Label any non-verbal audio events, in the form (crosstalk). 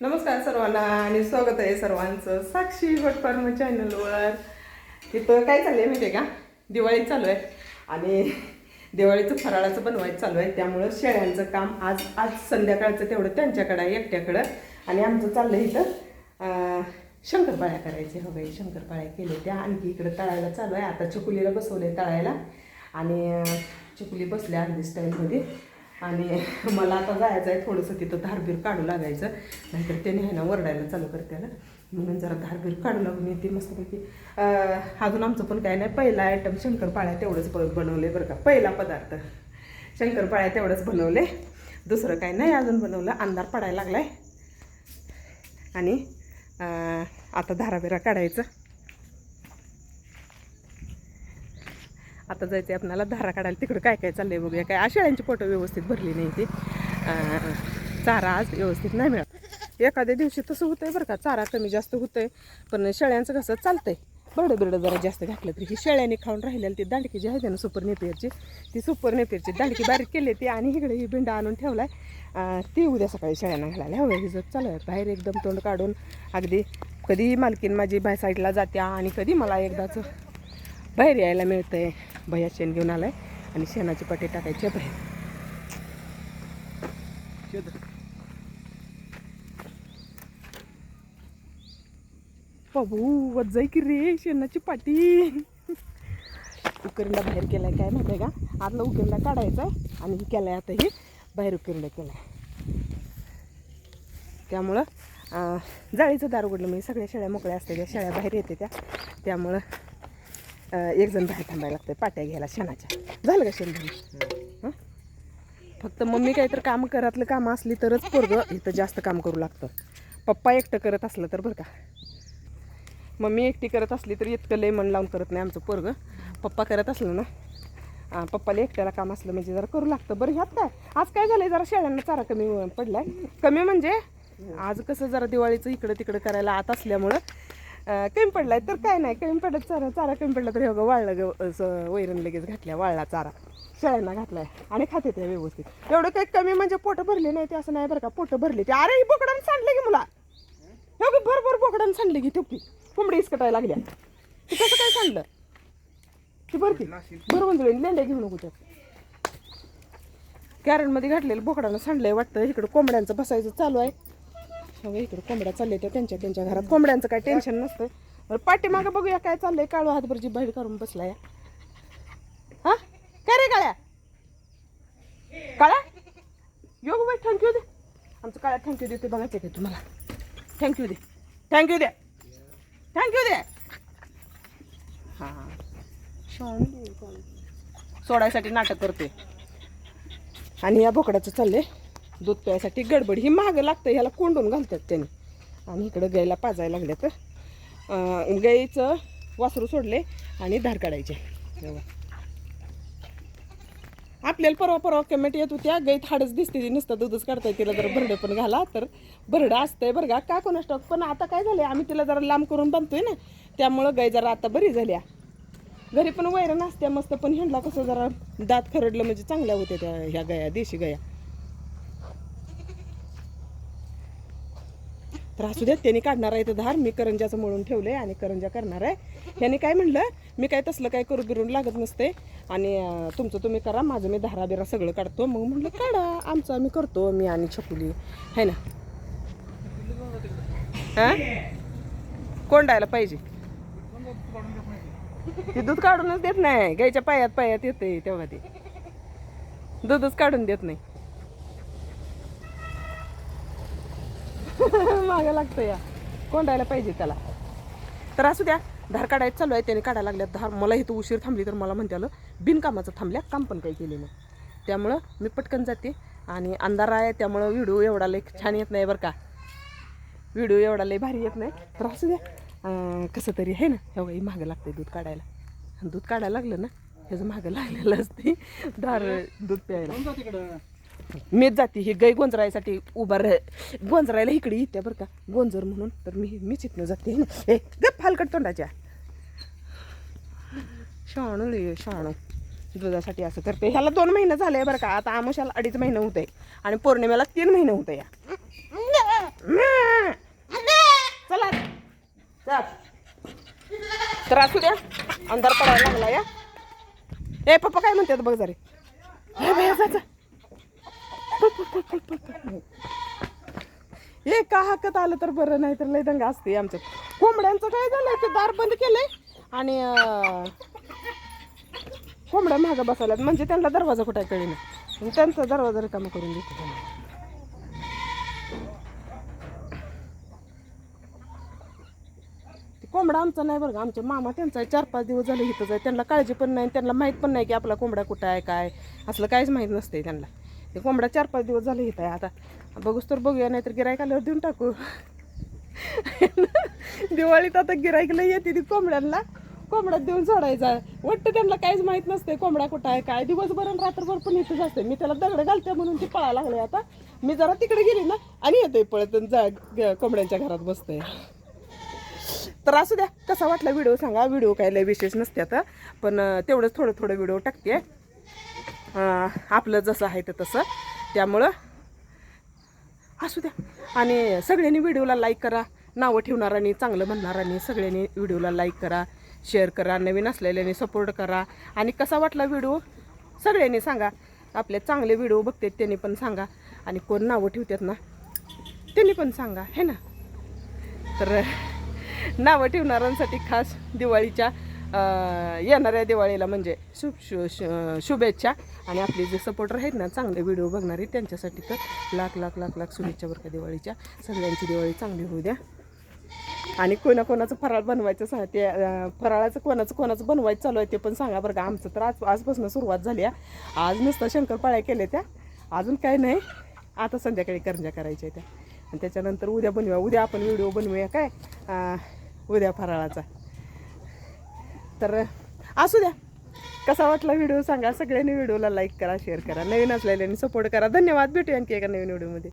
नमस्कार सर्वांना आणि स्वागत आहे सर्वांचं साक्षी गोट चॅनलवर. तिथं काय चाललं आहे माहिती आहे का? दिवाळी चालू आहे आणि दिवाळीचं फराळाचं बनवायचं चालू आहे. त्यामुळं शेळ्यांचं काम आज आज संध्याकाळचं तेवढं त्यांच्याकडं आहे एकट्याकडं. आणि आमचं चाललं इथं शंकरपाळ्या करायचे. हो बाई शंकरपाळ्या केले त्या. आणखी इकडं तळायला चालू आहे. आता चिकुलीला बसवले तळायला. आणि चिकुली बसल्या अर्धी स्टाईलमध्ये आणि (laughs) मला आता जायचं आहे थोडंसं तिथं धारबीर काढू लागायचं. नाहीतर ते नेहना वरडायला चालू करते ना. म्हणून जरा धारबीर काढू लागून येते मस्तपैकी अजून आमचं पण काय नाही. पहिला आयटम शंकरपाळ्या तेवढंच ब बनवले बरं का. पहिला पदार्थ. शंकरपाळ्या तेवढंच बनवले. दुसरं काय नाही अजून बनवलं. अंधार पडायला लागलाय. आणि आता धाराबिरा काढायचं. आता जायचं आहे आपल्याला धारा काढायला. तिकडं काय काय चाललंय बघूया. काय आषाढ्यांची पोटं व्यवस्थित भरली नाही ती. चारा आज व्यवस्थित नाही मिळत. एखाद्या दिवशी तसं होतं आहे बरं का. चारा कमी जास्त होतं आहे पण शेळ्यांचं कसं आहे बरडं बिरडं जरा जास्त घातलं तरी. ही शेळ्याने खाऊन राहिलेली ती दांडकी जी आहे ना सुपर नेपियरची. ती सुपर नेपियरची दांडकी बारीक केली ती आणि इकडे ही बिंडा आणून ठेवला आहे ती उद्या सकाळी शेळ्यांना घालायला. हवं ही जर चालू आहे बाहेर एकदम तोंड काढून अगदी कधी मालकीन माझी बाय साईडला जात्या आणि कधी मला एकदाच बाहेर यायला मिळतंय. भैया शेण घेऊन आलाय आणि शेणाची पाटी टाकायची आहे बाहेर बाबू वजाय की रे शेणाची पाटी. उकरंडा बाहेर केलाय काय माहिती आहे का? आतला उकरंडा काढायचा आहे आणि केलाय आता हे बाहेर उकरंडा केलाय. त्यामुळं जाळीचं दार उघडलं. म्हणजे सगळ्या शेळ्या मोकळ्या असतात त्या शेळ्या बाहेर येते त्या. त्यामुळं एक जण बाहेर थांबायला लागतं पाट्या घ्यायला शेणाच्या. झालं का शेण हां? फक्त मम्मी काहीतरी काम करातलं कामं असली तरच पोरगं इथं जास्त काम करू लागतं. पप्पा एकटं करत असलं तर बरं का. मम्मी एकटी करत असली तर इतकं लय मन लावून करत नाही आमचं पोरगं. पप्पा करत असलं ना पप्पाला एकट्याला काम असलं म्हणजे जरा करू लागतं. बरं ह्यात काय? आज काय झालंय? जरा शेळ्यांना चारा कमी पडलाय. कमी म्हणजे आज कसं जरा दिवाळीचं इकडं तिकडं करायला आत असल्यामुळं कमी पडलाय तर काय नाही. कमी पडत चारा चारा कमी पडला तर हे बघा वाळलं ग असं वैरण लगेच घातल्या वाळला चारा. शेळ्यांना घातलाय आणि खाते त्या व्यवस्थित. एवढं काही कमी म्हणजे पोटं भरले नाही ते असं नाही बरं का पोटं भरले ते. अरे ही बोकडानं सांडले की मुला. हे भरभर बोकडानं सांडले की ठोकी. कोंबडी इसकटायला लागल्या. ते कसं काय सांडलं? ती भरती. भर बंधुळी लेंड्या घेऊ नको त्यात. कॅरनमध्ये घातलेलं बोकडानं सांडलंय वाटतं. इकडं कोंबड्यांचं बसायचं चालू आहे. सगळं इकडे कोंबड्या चालल्या त्या त्यांच्या त्यांच्या घरात कोंबड्यांचं काय टेन्शन नसतं बरं पाठीमागं बघूया काय चाललंय. काळू हातभरची बाहेर काढून बसलाय. हा? काय रे काळ्या? काळ्या? योग बाई थँक्यू दे. आमचं काळ्या थँक्यू देते बघायचं काय तुम्हाला. थँक्यू दे. थँक्यू दे. थँक्यू दे. हां. सोडायसाठी नाटक करते आणि या बोकडाचं चाललंय. दूध प्यायसाठी गडबड. ही मागं लागतं ह्याला कोंडून घालतात त्याने. आणि इकडं गाईला पाजायला लागल्या तर गाईचं वासरू सोडले आणि धार काढायचे. आपल्याला परवा परवा कमेंट येत होत्या गाईत हाडच दिसते ती नुसतं दूधच काढताय तिला जर भरडं पण घाला. तर भरडं असतंय बरं का का कोणा स्टॉक पण आता काय झालं आम्ही तिला जरा लांब करून बांधतोय ना त्यामुळं गाय जरा आता बरी झाल्या. घरी पण वैरण असत्या मस्त पण ह्यांना कसं जरा दात खरडलं म्हणजे चांगल्या होत्या त्या ह्या गाया देशी गाया. तर असू देत त्यांनी काढणार आहे तर धार मी करंजाचं मळून आहे आणि करंजा करणार आहे. ह्याने काय म्हणलं मी काय तसलं काय करू बिरून लागत नसते. आणि तुमचं तुम्ही करा माझं मी धारा बिरा सगळं काढतो. मग म्हटलं काढा आमचं आम्ही करतो मी आणि छकुली. है ना? कोंडायला पाहिजे. ते दूध काढूनच देत नाही. गायच्या पायात पायात येते तेव्हा ते. दूधच काढून देत नाही. मागं लागतं या. कोंडायला पाहिजे त्याला. तर असू द्या धार काढायचं चालू आहे त्याने काढायला लागल्यात धार. मला इथं उशीर थांबली तर मला म्हणते आलं बिनकामाचं थांबल्या काम पण काही केले नाही. त्यामुळं मी पटकन जाते आणि अंधार आहे त्यामुळं व्हिडिओ एवढा लई छान येत नाही बरं का. व्हिडिओ एवढा लई भारी येत नाही. तर असू द्या कसं तरी आहे ना हे बाई मागं लागतं दूध काढायला. दूध काढायला लागलं ना ह्याचं मागं लागलेलं असते. धार दूध प्यायला. मीच जाते ही गई गोंजरायसाठी उभा राह गोंजरायला इकडे येते बरं का. गोंजर म्हणून तर मी मीच इथनं जाते. हे गप फालकट तोंडाच्या. शाणू लय शाणू. दुधासाठी असं करते. ह्याला दोन महिने झाले बरं का. आता आमोशाला अडीच महिने होत. आहे आणि पौर्णिमेला तीन महिने होत या. चला. जा तर असू द्या. अंधार पडायला लागला या. ए पप्पा काय म्हणतात बघ जरे. जायचं आहे ए का हाकत आलं तर बरं नाही तर लय दंगा असते आमच्यात. कोंबड्यांचं काय झालं ते दार बंद केलंय? आणि कोंबड्या महाग बसायला म्हणजे त्यांना दरवाजा कुठे कळी नाही त्यांचा दरवाजा रिकामा करून देतो त्यांना. ते कोंबडा आमचा नाही बरं का. आमचे मामा त्यांचा आहे. चार पाच दिवस झाले इथंच आहे. त्यांना काळजी पण नाही त्यांना माहीत पण नाही की आपला कोंबडा कुठं आहे काय असलं काहीच माहीत नसते त्यांना. हे कोंबडा चार पाच दिवस झाले येत आहे. आता बघूच तर बघूया नाहीतर गिरायक आल्यावर देऊन टाकू. दिवाळीत आता गिरायकला येते ती कोंबड्यांना. कोंबड्यात देऊन सोडायचा. वाटतं त्यांना काहीच माहीत नसते कोंबडा कुठं आहे काय. दिवसभर आणि रात्रभर पण इथंच असते. मी त्याला दगड घालते म्हणून ती पळायला लागले आता. मी जरा तिकडे गेली ना आणि येते पळत जा कोंबड्यांच्या घरात बसते तर असू द्या कसा वाटला व्हिडिओ सांगा. व्हिडिओ काय लय विशेष नसते आता पण तेवढंच थोडं थोडं व्हिडिओ टाकते. आपलं जसं आहे ते तसं. त्यामुळं असू द्या. आणि सगळ्यांनी व्हिडिओला लाईक करा. नावं ठेवणाऱ्यांनी चांगलं म्हणणाऱ्यांनी सगळ्यांनी व्हिडिओला लाईक करा शेअर करा नवीन असलेल्यांनी सपोर्ट करा. आणि कसा वाटला व्हिडिओ? सगळ्यांनी सांगा. आपले चांगले व्हिडिओ बघतात त्यांनी पण सांगा. आणि कोण नावं ठेवतात ना त्यांनी पण सांगा हे ना? तर नावं ठेवणाऱ्यांसाठी खास दिवाळीच्या येणाऱ्या दिवाळीला म्हणजे शुभ शु शु- शुभेच्छा. आणि आपले जे सपोर्टर आहेत ना चांगले व्हिडिओ बघणारे त्यांच्यासाठी तर लाख लाख लाख लाख शुभेच्छा बरं का दिवाळीच्या. सगळ्यांची दिवाळी चांगली होऊ द्या. आणि कोणाकोणाचं फराळ बनवायचं सांगा ते फराळाचं कोणाचं कोणाचं बनवायचं चालू आहे ते पण सांगा बरं का. आमचं तर आज आजपासून सुरुवात झाली आहे. आज नुसतं शंकरपाळ्या केल्या त्या. अजून काय नाही. आता संध्याकाळी करंजा करायच्या त्या. आणि त्याच्यानंतर उद्या बनवूया उद्या आपण व्हिडिओ बनवूया काय? उद्या फराळाचा. तर असू द्या. कसा वाटला व्हिडिओ सांगा. सगळ्यांनी व्हिडिओला लाईक करा शेअर करा. नवीन असलेल्यांनी सपोर्ट करा. धन्यवाद. भेटूया आणखी एका नवीन व्हिडिओमध्ये.